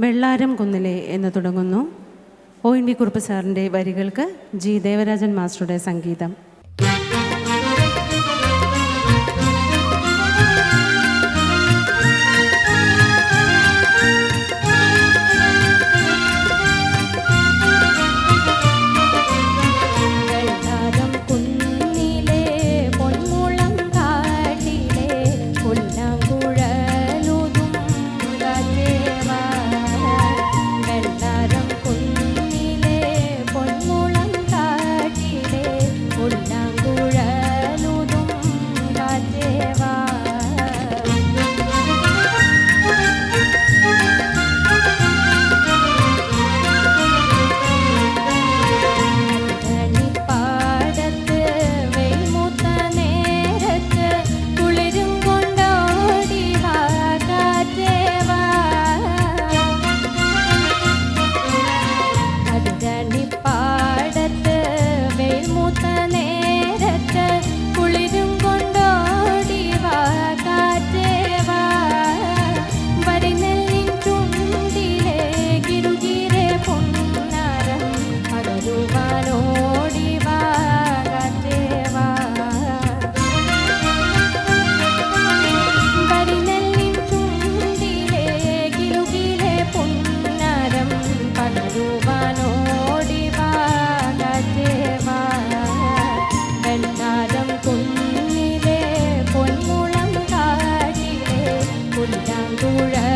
വെള്ളാരം കുന്നിലെ എന്ന് തുടങ്ങുന്നു. ഒ എൻ വി കുറുപ്പ് സാറിന്റെ വരികൾക്ക് ജി ദേവരാജൻ മാസ്റ്ററുടെ സംഗീതം. Cả khu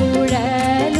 കുഴൽ